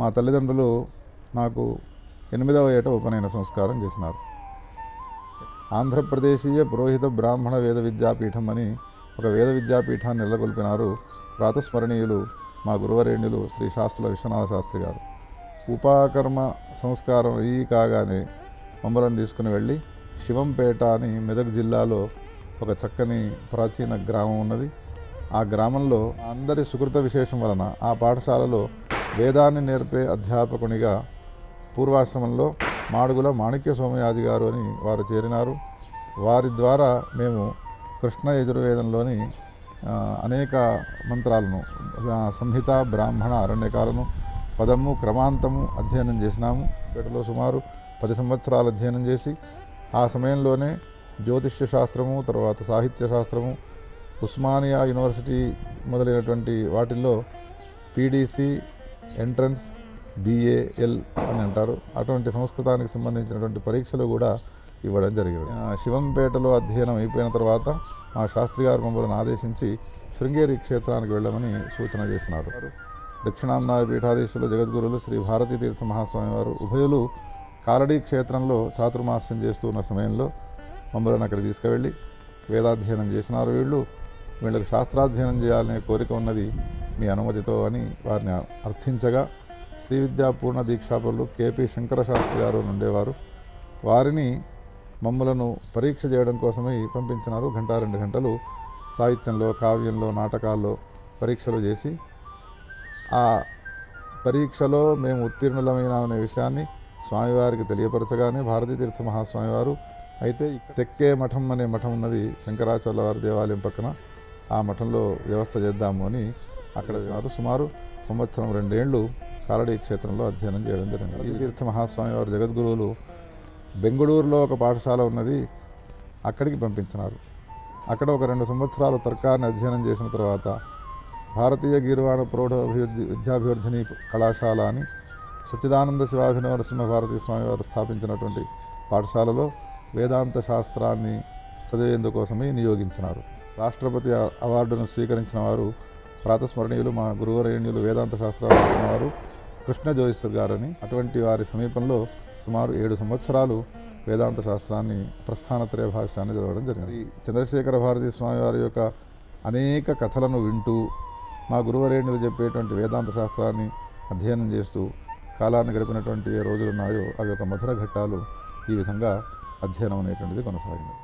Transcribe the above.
మా తల్లిదండ్రులు నాకు ఎనిమిదవ ఏట ఉపనయన సంస్కారం చేసినారు. ఆంధ్రప్రదేశీయ పురోహిత బ్రాహ్మణ వేద విద్యాపీఠం అని ఒక వేద విద్యాపీఠాన్ని నెలకొల్పినారు ప్రాతస్మరణీయులు మా గురువరేణ్యులు శ్రీ శాస్త్రుల విశ్వనాథ శాస్త్రి గారు. ఉపాకర్మ సంస్కారం అయ్యి కాగానే మమ్మలను తీసుకుని వెళ్ళి శివంపేట అని మెదక్ జిల్లాలో ఒక చక్కని ప్రాచీన గ్రామం ఉన్నది. ఆ గ్రామంలో అందరి సుకృత విశేషం వలన ఆ పాఠశాలలో వేదాన్ని నేర్పే అధ్యాపకునిగా పూర్వాశ్రమంలో మాడుగుల మాణిక్య సోమయాజి గారు అని వారు చేరినారు. వారి ద్వారా మేము కృష్ణ యజుర్వేదంలోని అనేక మంత్రాలను సంహిత బ్రాహ్మణ అరణ్యకాలను పదము క్రమాంతము అధ్యయనం చేసినాము. వీటిలో సుమారు పది సంవత్సరాలు అధ్యయనం చేసి ఆ సమయంలోనే జ్యోతిష్య శాస్త్రము తర్వాత సాహిత్య శాస్త్రము ఉస్మానియా యూనివర్సిటీ మొదలైనటువంటి వాటిల్లో పీడీసీ ఎంట్రన్స్ బిఏఎల్ అని అంటారు. అటువంటి సంస్కృతానికి సంబంధించినటువంటి పరీక్షలు కూడా ఇవ్వడం జరిగింది. ఆ, శివంపేటలో అధ్యయనం అయిపోయిన తర్వాత మా శాస్త్రి గారు మమ్మల్ని ఆదేశించి శృంగేరి క్షేత్రానికి వెళ్ళమని సూచన చేసినారు దక్షిణాంధ్ర పీఠాధీశులు జగద్గురులు శ్రీ భారతీ తీర్థ మహాస్వామి వారు ఉభయులు కాలడీ క్షేత్రంలో చాతుర్మాస్యం చేస్తూ ఉన్న సమయంలో మమ్మల్ని అక్కడ తీసుకువెళ్ళి వేదాధ్యయనం చేసినారు వీళ్ళు. వీళ్ళకి శాస్త్రాధ్యయనం చేయాలనే కోరిక ఉన్నది మీ అనుమతితో అని వారిని అర్థించగా శ్రీ విద్యా పూర్ణ దీక్షాపరులు కేపీ శంకర శాస్త్రి గారు ఉండేవారు. వారిని మమ్మలను పరీక్ష చేయడం కోసమై పంపించినారు. గంట రెండు గంటలు సాహిత్యంలో కావ్యంలో నాటకాల్లో పరీక్షలు చేసి ఆ పరీక్షలో మేము ఉత్తీర్ణులమైనామనే విషయాన్ని స్వామివారికి తెలియపరచగానే భారతీ తీర్థ మహాస్వామి వారు అయితే తెక్కే మఠం అనే మఠం ఉన్నది శంకరాచార్య వారి దేవాలయం పక్కన. ఆ మఠంలో వ్యవస్థ చేద్దాము అని అక్కడ వారు సుమారు సంవత్సరం రెండేళ్ళు కాలడీ క్షేత్రంలో అధ్యయనం చేయడం జరిగింది. ఈ తీర్థ మహాస్వామి వారు జగద్గురువులు బెంగళూరులో ఒక పాఠశాల ఉన్నది అక్కడికి పంపించినారు. అక్కడ ఒక రెండు సంవత్సరాలు తర్కాన్ని అధ్యయనం చేసిన తర్వాత భారతీయ గీర్వాణ ప్రౌఢ అభివృద్ధి విద్యాభివర్ధిని కళాశాల అని సచ్చిదానంద శివాభినవ నరసింహభారతీ స్వామి వారు స్థాపించినటువంటి పాఠశాలలో వేదాంత శాస్త్రాన్ని చదివేందుకోసమే నియోగించినారు. రాష్ట్రపతి అవార్డును స్వీకరించిన వారు ప్రాతస్మరణీయులు మా గురువరేణ్యులు వేదాంత శాస్త్రాలు చదివిన వారు కృష్ణ జోయిస్టర్ గారని అటువంటి వారి సమీపంలో సుమారు ఏడు సంవత్సరాలు వేదాంత శాస్త్రాన్ని ప్రస్థానత్రయ భాష్యాన్ని చదవడం జరిగింది. ఈ చంద్రశేఖర భారతి స్వామి వారి యొక్క అనేక కథలను వింటూ మా గురువరేణ్యులు చెప్పేటువంటి వేదాంత శాస్త్రాన్ని అధ్యయనం చేస్తూ కాలాన్ని గడిపినటువంటి ఏ రోజులు ఉన్నాయో అవి ఒక మధుర ఘట్టాలు ఈ విధంగా అధ్యయనం అనేటువంటిది కొనసాగింది.